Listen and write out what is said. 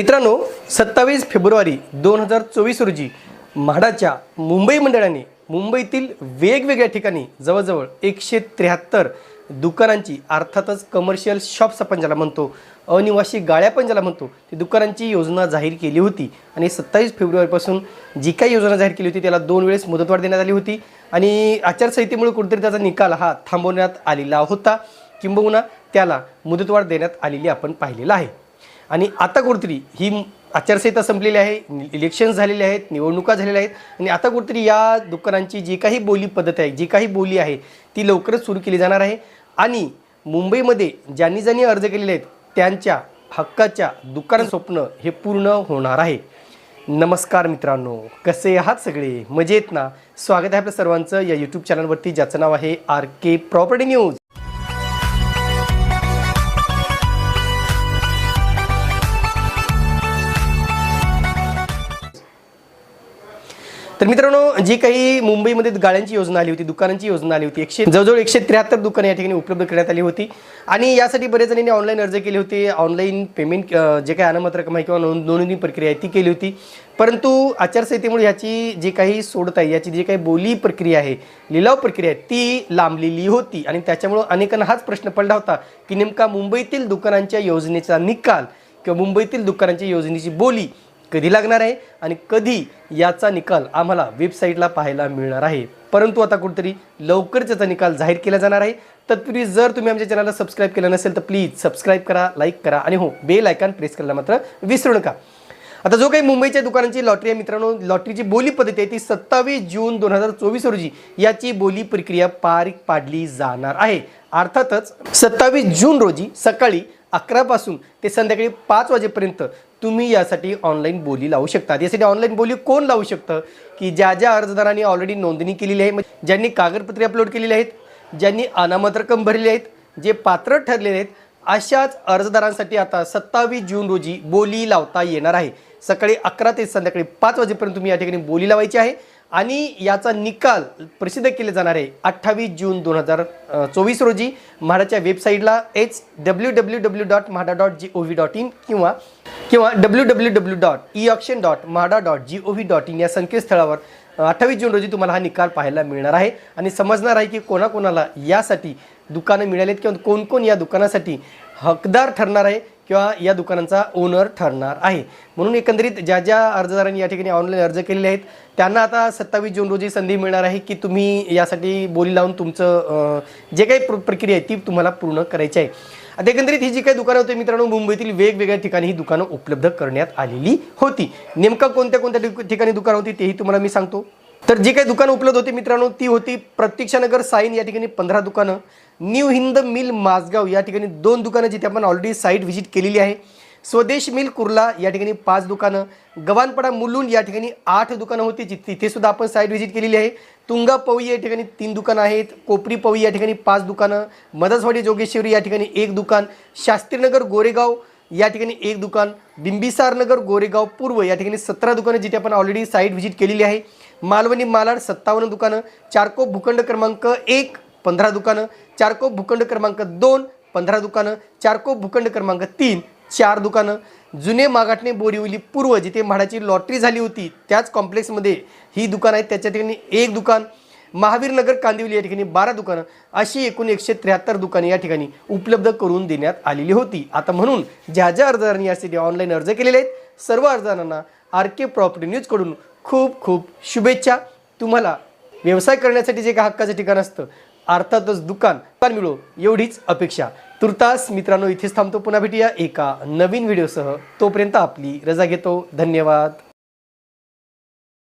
मित्रांनो सत्तावीस फेब्रुवारी दोन हजार चोवीस रोजी म्हाडाच्या मुंबई मंडळाने मुंबईतील वेगवेगळ्या ठिकाणी जवळजवळ एकशे त्र्याहत्तर दुकानांची अर्थातच कमर्शियल शॉप्स आपण ज्याला म्हणतो अनिवासी गाळ्या पण ज्याला म्हणतो ती दुकानांची योजना जाहीर केली होती. आणि सत्तावीस फेब्रुवारीपासून जी काही योजना जाहीर केली होती त्याला दोन वेळेस मुदतवाढ देण्यात आली होती. आणि आचारसंहितेमुळे कुठेतरी त्याचा निकाल हा थांबवण्यात आलेला होता. किंबहुना त्याला मुदतवाढ देण्यात आलेली आपण पाहिलेलं आहे. आणि आता कुठेतरी ही आचारसंहिता संपलेली आहे इलेक्शन झालेले आहेत निवडणुका झालेल्या आहेत आणि आता कुठेतरी या दुकानांची जी काही बोली पद्धत आहे जी काही बोली आहे ती लवकरच सुरू केली जाणार आहे. आणि मुंबईमध्ये ज्यांनी ज्यांनी अर्ज केलेले आहेत त्यांच्या हक्काच्या दुकान स्वप्न हे पूर्ण होणार आहे. नमस्कार मित्रांनो कसे आहात सगळे? मजेत ना? स्वागत आहे आपल्या सर्वांचं या यूट्यूब चॅनलवरती ज्याचं नाव आहे आर के प्रॉपर्टी न्यूज तर मित्रांनो जी काही मुंबईमध्ये गाड्यांची योजना आली होती दुकानांची योजना आली होती एकशे जवळजवळ एकशे त्र्याहत्तर दुकानं या ठिकाणी उपलब्ध करण्यात आली होती. आणि यासाठी बरेच जणांनी ऑनलाईन अर्ज केले होते. ऑनलाईन पेमेंट जे काही अनामत रक्कम आहे किंवा नोंद नोंदणी प्रक्रिया आहे ती केली होती. परंतु आचारसंहितेमुळे याची जी काही सोडत आहे याची जी काही बोली प्रक्रिया आहे लिलाव प्रक्रिया आहे ती लांबलेली होती. आणि त्याच्यामुळं अनेकांना हाच प्रश्न पडला होता की नेमका मुंबईतील दुकानांच्या योजनेचा निकाल किंवा मुंबईतील दुकानांच्या योजनेची बोली कधी लागणार आहे आणि कधी याचा निकाल आम्हाला वेबसाईटला पाहायला मिळणार आहे. परंतु आता कुठेतरी लवकरच त्याचा निकाल जाहीर केला जाणार आहे. तत्पूर्वी जर तुम्ही आमच्या चॅनलला सबस्क्राईब केलं नसेल तर प्लीज सबस्क्राईब करा लाईक करा आणि हो बेल आयकॉन प्रेस करायला मात्र विसरू नका. आता जो काही मुंबईच्या दुकानांची लॉटरी आहे मित्रांनो लॉटरीची बोली पद्धती आहे ती सत्तावीस जून दोन हजार चोवीस रोजी याची बोली प्रक्रिया पार पाडली जाणार आहे. अर्थातच सत्तावीस जून रोजी सकाळी अकरापासून ते संध्याकाळी पाच वाजेपर्यंत तुम्ही यासाठी ऑनलाईन बोली लावू शकता यासाठी ऑनलाईन बोली कोण लावू शकतं? की ज्या ज्या अर्जदारांनी ऑलरेडी नोंदणी केलेली आहे म्हणजे ज्यांनी कागदपत्रे अपलोड केलेली आहेत ज्यांनी अनामत रक्कम भरलेली आहेत जे पात्र ठरलेले आहेत अशाच अर्जदारांसाठी आता सत्तावीस जून रोजी बोली लावता येणार आहे. सकाळी अकरा ते संध्याकाळी पाच वाजेपर्यंत तुम्ही या ठिकाणी बोली लावायची आहे. आणि याचा निकाल प्रसिद्ध केले जाणार आहे अठ्ठावीस जून दोन हजार चोवीस रोजी म्हाडाच्या वेबसाईटला H W W W dot MHADA dot G O V dot in किंवा किंवा W W W dot E option dot MHADA dot G O V dot in या संकेतस्थळावर अठ्ठावीस जून रोजी तुम्हाला हा निकाल पाहायला मिळणार आहे. आणि समजणार आहे की कोणाकोणाला यासाठी दुकानं मिळालीत किंवा कोण कोण या दुकानासाठी हकदार ठरणार आहे किंवा या दुकानांचा ओनर ठरणार आहे. म्हणून एकंदरीत ज्या ज्या अर्जदारांनी या ठिकाणी ऑनलाईन अर्ज केलेले आहेत त्यांना आता सत्तावीस जून रोजी संधी मिळणार आहे की तुम्ही यासाठी बोली लावून तुमचं जे काही प्र प्रक्रिया आहे ती तुम्हाला पूर्ण करायची आहे. आता एकंदरीत ही जी काही दुकानं होती मित्रांनो मुंबईतील वेगवेगळ्या ठिकाणी ही दुकानं उपलब्ध करण्यात आलेली होती. नेमकं कोणत्या कोणत्या ठिकाणी दुकानं होती तेही तुम्हाला मी सांगतो. तर जी काही दुकानं उपलब्ध होती मित्रांनो ती होती प्रतीक्षानगर साईन या ठिकाणी पंधरा दुकानं. न्यू हिंद मिल माझगाव या ठिकाणी दोन दुकानं जिथे आपण ऑलरेडी साईट व्हिजिट केलेली आहे. स्वदेश मिल कुर्ला या ठिकाणी पाच दुकानं. गवानपडा मुलुंड या ठिकाणी आठ दुकानं होती जि- तिथे सुद्धा आपण साईट व्हिजिट केलेली आहे. तुंगा पवई या ठिकाणी तीन दुकानं आहेत. कोपरी पवई या ठिकाणी पाच दुकानं. मदसवाडी जोगेश्वरी या ठिकाणी एक दुकान. शास्त्रीनगर गोरेगाव या ठिकाणी एक दुकान. बिंबिसार नगर गोरेगाव पूर्व या ठिकाणी सतरा दुकानं जिथे आपण ऑलरेडी साईट व्हिजिट केलेली आहे. मालवणी मालाड सत्तावन्न दुकानं चारकोप भूखंड क्रमांक एक पंधरा दुकानं चारकोप भूखंड क्रमांक दोन पंधरा दुकानं चारकोप भूखंड क्रमांक तीन चार दुकानं. जुने मागाटणे बोरिवली पूर्व जिथे म्हाडाची लॉटरी झाली होती त्याच कॉम्प्लेक्समध्ये ही दुकान आहेत त्याच्या ठिकाणी एक दुकान महावीरनगर कांदिवली या ठिकाणी बारा दुकानं अशी एकूण एकशे त्र्याहत्तर दुकाने या ठिकाणी उपलब्ध करून देण्यात आलेली होती. आता म्हणून ज्या ज्या अर्जदारांनी यासाठी ऑनलाईन अर्ज केलेले आहेत सर्व अर्जदारांना आर के प्रॉपर्टी न्यूजकडून खूप खूप शुभेच्छा. तुम्हाला व्यवसाय करण्यासाठी जे काही हक्काचं ठिकाण असतं अर्थातच दुकान दुकान मिळो एवढीच अपेक्षा. तुर्तास मित्रांनो इथेच थांबतो. पुन्हा भेटूया एका नवीन व्हिडिओसह. तोपर्यंत आपली रजा घेतो. धन्यवाद.